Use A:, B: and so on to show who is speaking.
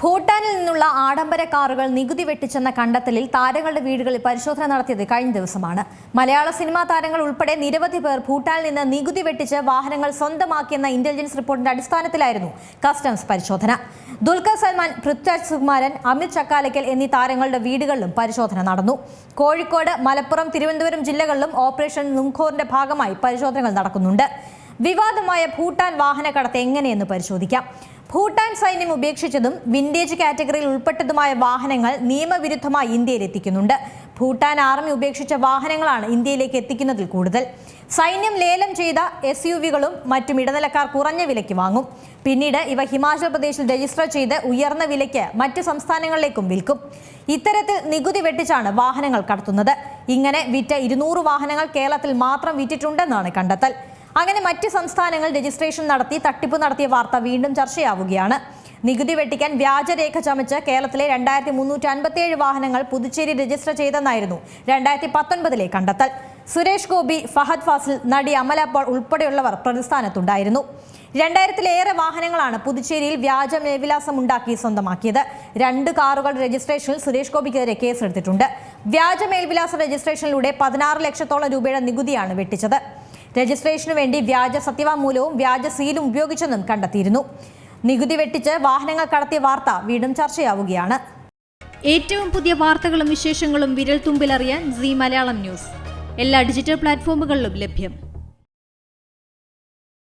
A: ഭൂട്ടാനിൽ നിന്നുള്ള ആഡംബര കാറുകൾ നികുതി വെട്ടിച്ചെന്ന കണ്ടെത്തലിൽ താരങ്ങളുടെ വീടുകളിൽ പരിശോധന നടത്തിയത് കഴിഞ്ഞ ദിവസമാണ്. മലയാള സിനിമാ താരങ്ങൾ ഉൾപ്പെടെ നിരവധി പേർ ഭൂട്ടാനിൽ നിന്ന് നികുതി വെട്ടിച്ച് വാഹനങ്ങൾ സ്വന്തമാക്കിയെന്ന ഇന്റലിജൻസ് റിപ്പോർട്ടിന്റെ അടിസ്ഥാനത്തിലായിരുന്നു കസ്റ്റംസ് പരിശോധന. ദുൽഖർ സൽമാൻ പൃഥ്വിരാജ് സുകുമാരൻ അമിത് ചക്കാലയ്ക്കൽ എന്നീ താരങ്ങളുടെ വീടുകളിലും പരിശോധന നടന്നു. കോഴിക്കോട് മലപ്പുറം തിരുവനന്തപുരം ജില്ലകളിലും ഓപ്പറേഷൻ നുംഖോറിന്റെ ഭാഗമായി പരിശോധനകൾ നടക്കുന്നുണ്ട്. വിവാദമായ ഭൂട്ടാൻ വാഹനക്കടത്ത് എങ്ങനെയെന്ന് പരിശോധിക്കാം. ഭൂട്ടാൻ സൈന്യം ഉപേക്ഷിച്ചതും വിന്റേജ് കാറ്റഗറിയിൽ ഉൾപ്പെട്ടതുമായ വാഹനങ്ങൾ നിയമവിരുദ്ധമായി ഇന്ത്യയിൽ എത്തിക്കുന്നുണ്ട്. ഭൂട്ടാൻ ആർമി ഉപേക്ഷിച്ച വാഹനങ്ങളാണ് ഇന്ത്യയിലേക്ക് എത്തിക്കുന്നതിൽ കൂടുതൽ. സൈന്യം ലേലം ചെയ്ത എസ് യു വികളും മറ്റും ഇടനിലക്കാർ കുറഞ്ഞ വിലയ്ക്ക് വാങ്ങും. പിന്നീട് ഇവ ഹിമാചൽ പ്രദേശിൽ രജിസ്റ്റർ ചെയ്ത് ഉയർന്ന വിലയ്ക്ക് മറ്റ് സംസ്ഥാനങ്ങളിലേക്കും വിൽക്കും. ഇത്തരത്തിൽ നികുതി വെട്ടിച്ചാണ് വാഹനങ്ങൾ കടത്തുന്നത്. ഇങ്ങനെ വിറ്റ ഇരുന്നൂറ് വാഹനങ്ങൾ കേരളത്തിൽ മാത്രം വിറ്റിട്ടുണ്ടെന്നാണ് കണ്ടെത്തൽ. അങ്ങനെ മറ്റ് സംസ്ഥാനങ്ങൾ രജിസ്ട്രേഷൻ നടത്തി തട്ടിപ്പ് നടത്തിയ വാർത്ത വീണ്ടും ചർച്ചയാവുകയാണ്. നികുതി വെട്ടിക്കാൻ വ്യാജരേഖ ചമച്ച് കേരളത്തിലെ രണ്ടായിരത്തി മുന്നൂറ്റി അൻപത്തിയേഴ് വാഹനങ്ങൾ പുതുച്ചേരി രജിസ്റ്റർ ചെയ്തെന്നായിരുന്നു രണ്ടായിരത്തി പത്തൊൻപതിലെ കണ്ടെത്തൽ. സുരേഷ് ഗോപി ഫഹദ് ഫാസിൽ നടി അമല പോൾ ഉൾപ്പെടെയുള്ളവർ പ്രതിസ്ഥാനത്തുണ്ടായിരുന്നു. രണ്ടായിരത്തിലേറെ വാഹനങ്ങളാണ് പുതുച്ചേരിയിൽ വ്യാജ മേൽവിലാസം ഉണ്ടാക്കി സ്വന്തമാക്കിയത്. രണ്ട് കാറുകളുടെ രജിസ്ട്രേഷനിൽ സുരേഷ് ഗോപിക്കെതിരെ കേസെടുത്തിട്ടുണ്ട്. വ്യാജ മേൽവിലാസ രജിസ്ട്രേഷനിലൂടെ പതിനാറ് ലക്ഷത്തോളം രൂപയുടെ നികുതിയാണ് വെട്ടിച്ചത്. രജിസ്ട്രേഷനു വേണ്ടി വ്യാജ സത്യവാങ്മൂലവും വ്യാജ സീലും ഉപയോഗിച്ചെന്നും കണ്ടെത്തിയിരുന്നു. നികുതി വെട്ടിച്ച് വാഹനങ്ങൾ കടത്തിയ വാർത്ത വീണ്ടും ചർച്ചയാവുകയാണ്.
B: ഏറ്റവും പുതിയ വാർത്തകളും വിശേഷങ്ങളും വിരൽ തുമ്പിലറിയാൻ സി മലയാളം ന്യൂസ്. എല്ലാ ഡിജിറ്റൽ പ്ലാറ്റ്ഫോമുകളിലും ലഭ്യം.